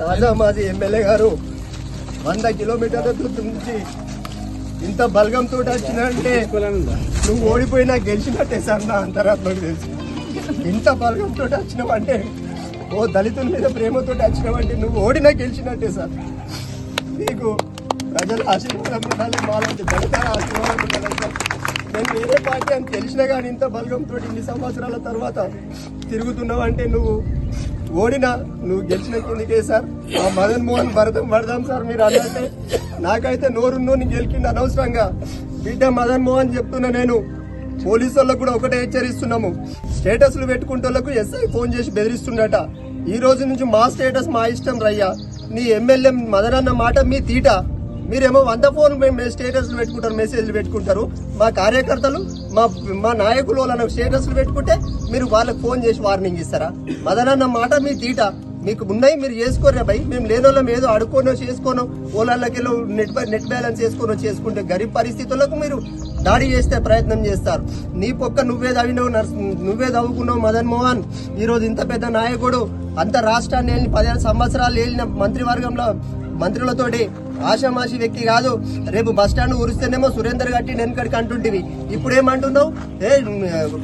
తాజా మాజీ ఎమ్మెల్యే గారు వంద కిలోమీటర్ల దూరం నుంచి ఇంత బలగంతో వచ్చినంటే నువ్వు ఓడిపోయినా గెలిచినట్టే సార్ నా అంతరాత్మకు తెలుసు. ఇంత బలగంతో వచ్చినావంటే ఓ దళితుల మీద ప్రేమతో వచ్చినావంటే నువ్వు ఓడినా గెలిచినట్టే సార్. నీకు ప్రజల ఆశీర్వాదం ఉండాలి మాలాంటి దళిత ఆశీర్వాదం ఉండాలి సార్. నేను వేరే పార్టీ అని తెలిసినా కానీ ఇంత బలగంతో ఇన్ని సంవత్సరాల తర్వాత తిరుగుతున్నావంటే నువ్వు ఓడినా నువ్వు గెలిచిన కిందికే సార్. ఆ మదన్ మోహన్ భరతం పడదాం సార్ మీరు అన్నట్టే. నాకైతే నోరున్నో నీకు గెలిచింది అనవసరంగా. బిడ్డ మదన్ మోహన్ చెప్తున్నా నేను. పోలీసు వాళ్ళకు కూడా ఒకటే హెచ్చరిస్తున్నాము. స్టేటస్లు పెట్టుకుంటోళ్ళకు ఎస్ఐ ఫోన్ చేసి బెదిరిస్తుండట. ఈ రోజు నుంచి మా స్టేటస్ మా ఇష్టం రయ్యా. నీ ఎమ్మెల్యే మదన్ అన్న మాట మీ తీట. మీరేమో వంద ఫోన్ మేము స్టేటస్లు పెట్టుకుంటారు మెసేజ్లు పెట్టుకుంటారు. మా కార్యకర్తలు మా మా నాయకులు వాళ్ళ స్టేటస్లు పెట్టుకుంటే మీరు వాళ్ళకి ఫోన్ చేసి వార్నింగ్ ఇస్తారా? మదనన్న మాట మీ తీట. మీకు ఉన్నాయి మీరు చేసుకోరే భయ్. మేము లేనోళ్ళం ఏదో అడుకోనో చేసుకోనో ఓలాళ్ళకి నెట్ నెట్ బ్యాలెన్స్ చేసుకోనో చేసుకుంటే గరీబ్ పరిస్థితులకు మీరు దాడి చేస్తే ప్రయత్నం చేస్తారు. నీ పొక్క నువ్వే తవ్వినావు నర్స్ నువ్వే తవ్వుకున్నావు మదన్ మోహన్. ఈరోజు ఇంత పెద్ద నాయకుడు అంత రాష్ట్రాన్ని వెళ్ళిన పదిహేను సంవత్సరాలు వెళ్ళిన మంత్రివర్గంలో మంత్రులతోటి ఆషామాషి వ్యక్తి కాదు. రేపు బస్ స్టాండ్ ఉరిస్తేనేమో సురేందర్ గట్టి వెనకడికి అంటుంటివి. ఇప్పుడు ఏమంటున్నావు ఏ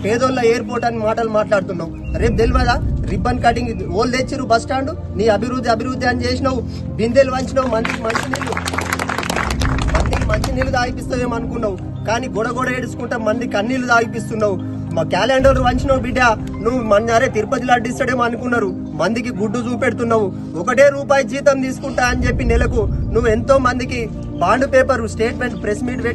పేదోళ్ళ ఎయిర్పోర్ట్ అని మాటలు మాట్లాడుతున్నావు. రేపు తెలియదా రిబ్బన్ కటింగ్ ఓళ్ళు తెచ్చిరు బస్ స్టాండ్. నీ అభివృద్ధి అభివృద్ధి అని చేసినావు. బిందెలు వంచినావు. మంచి మంచి నీళ్ళు. మందికి మంచి నీళ్ళు తాగిపిస్తావేమో అనుకున్నావు. కానీ గొడగొడ గొడ ఏడుచుకుంటా మంది కన్నీళ్ళు తాగిపిస్తున్నావు. మా క్యాలెండర్ వంచినావు బిడ్డ నువ్వు మన్నారే తిరుపతిలో తిరుపతి లడ్డిస్తాడేమో అనుకున్నారు. మందికి గుడ్డు చూపెడుతున్నావు. ఒకటే రూపాయి జీతం తీసుకుంటా అని చెప్పి నెలకు నువ్వు ఎంతో మందికి bond paper statement press meet